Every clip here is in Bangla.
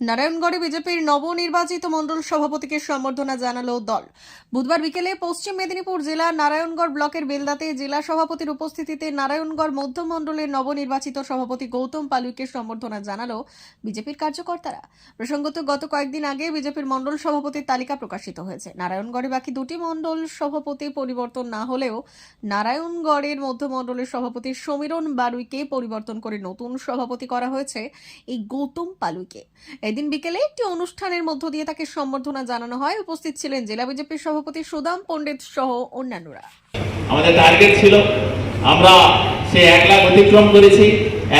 নারায়ণগড়ে বিজেপির নবনির্বাচিত মণ্ডল সভাপতিকে সম্বর্ধনা জানালো দল। বুধবার বিকেলে পশ্চিম মেদিনীপুর জেলা নারায়ণগড় ব্লকের বেলদাতে জেলা সভাপতির উপস্থিতিতে নারায়ণগড় মধ্য মণ্ডলের নবনির্বাচিত সভাপতি গৌতম পালুইকে সম্বর্ধনা জানালো বিজেপির কার্যকর্তারা। প্রসঙ্গত, গত কয়েকদিন আগে বিজেপির মণ্ডল সভাপতির তালিকা প্রকাশিত হয়েছে। নারায়ণগড়ে বাকি দুটি মণ্ডল সভাপতি পরিবর্তন না হলেও নারায়ণগড়ের মধ্য মণ্ডলের সভাপতি সমীরণ বারুইকে পরিবর্তন করে নতুন সভাপতি করা হয়েছে এই গৌতম পালুইকে এদিন বিকেলে একটি অনুষ্ঠানের মধ্য দিয়ে তাকে সম্বর্ধনা জানানো হয়। উপস্থিত ছিলেন জেলা বিজেপির সভাপতি সুদাম পণ্ডিত সহ অন্যান্যরা। আমাদের টার্গেট ছিল, আমরা সে এক লাখ অতিক্রম করেছি,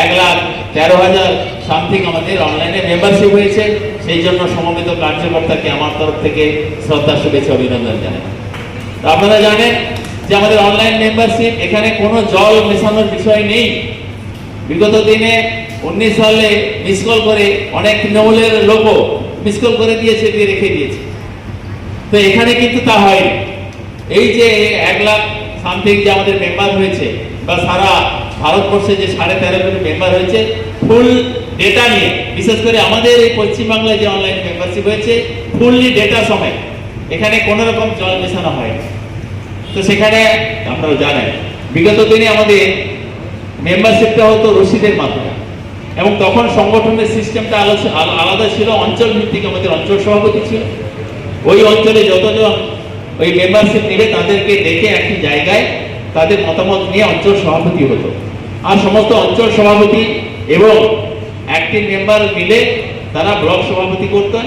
এক লাখ তেরো হাজার সামথিং আমাদের অনলাইনে মেম্বারশিপ হয়েছে, সেই জন্য সমবেত কার্যকর্তাকে আমার তরফ থেকে শ্রদ্ধা, শুভেচ্ছা, অভিনন্দন জানাই। তো আপনারা জানেন যে আমাদের অনলাইন মেম্বারশিপ এখানে কোনো জল মেশানোর বিষয় নেই। বিগত দিনে উনিশ সালে মিস কল করে অনেক তৃণমূলের লোকও মিস কল করে দিয়েছে, দিয়ে রেখে দিয়েছে। তো এখানে কিন্তু তা হয়নি। এই যে এক লাখ সামথিং যে আমাদের মেম্বার হয়েছে, বা সারা ভারতবর্ষে যে সাড়ে তেরো কোটি মেম্বার হয়েছে ফুল ডেটা নিয়ে, বিশেষ করে আমাদের এই পশ্চিমবাংলায় যে অনলাইন মেম্বারশিপ হয়েছে ফুললি ডেটা সময় এখানে কোনো রকম জল মেশানো হয়নি। তো সেখানে আপনারা জানেন বিগত দিনে আমাদের মেম্বারশিপটা হতো রসিদের মাধ্যমে। এবং তখন সংগঠনের সিস্টেমটা আলাদা ছিল অঞ্চল ভিত্তিক আমাদের অঞ্চল সভাপতি ছিল। ওই অঞ্চলে যতজন ওই মেম্বারশিপ নেবে তাদেরকে দেখে একটি জায়গায় তাদের মতামত নিয়ে অঞ্চল সভাপতি হতো। আর সমস্ত অঞ্চল সভাপতি এবং একটি মেম্বার মিলে তারা ব্লক সভাপতি করতেন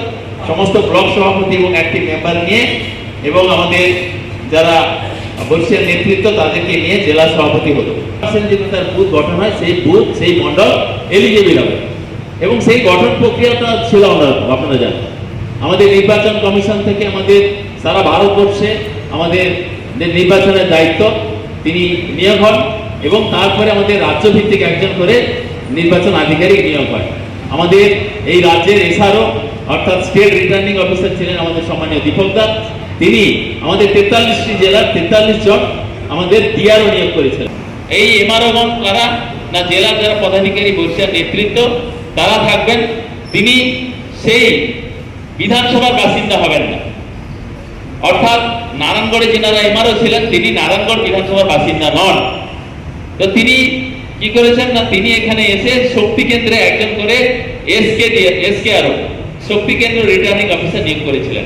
সমস্ত ব্লক সভাপতি এবং একটি মেম্বার নিয়ে এবং আমাদের যারা বর্ষীয় নেতৃত্ব তাদেরকে নিয়ে জেলা সভাপতি যেটা তার বুথ গঠন হয়, সেই বুথ, সেই মণ্ডল এলিজিবল হবে। এবং সেই গঠন প্রক্রিয়াটা ছিল অন্যরকম আপনারা জানেন। আমাদের নির্বাচন কমিশন থেকে আমাদের সারা ভারতবর্ষে আমাদের যে নির্বাচনের দায়িত্ব, তিনি নিয়োগ হন এবং তারপরে আমাদের রাজ্য ভিত্তিক একজন করে নির্বাচন আধিকারিক নিয়োগ হয়। আমাদের এই রাজ্যের এসআরও অর্থাৎ স্টেট রিটার্নিং অফিসার ছিলেন আমাদের সম্মানীয় দীপক দাস। তিনি আমাদের তেতাল্লিশটি জেলার তেতাল্লিশ জন আমাদের ডিআরও নিয়োগ করেছিলেন এই এমআরওগণ কারা না জেলার যারা পদাধিকারী বর্ষিয়ার নেতৃত্ব, তারা থাকবেন, তিনি সেই বিধানসভার বাসিন্দা হবেন না। অর্থাৎ নারায়ণগড়ে যিনারা এমআরও ছিলেন, তিনি নারায়ণগড় বিধানসভার বাসিন্দা নন। তো তিনি কি করেছেন না, তিনি এখানে এসে শক্তি কেন্দ্রে একজন করে এসকে দিয়ে এসকে আরও শক্তি কেন্দ্র রিটার্নিং অফিসার নিয়োগ করেছিলেন।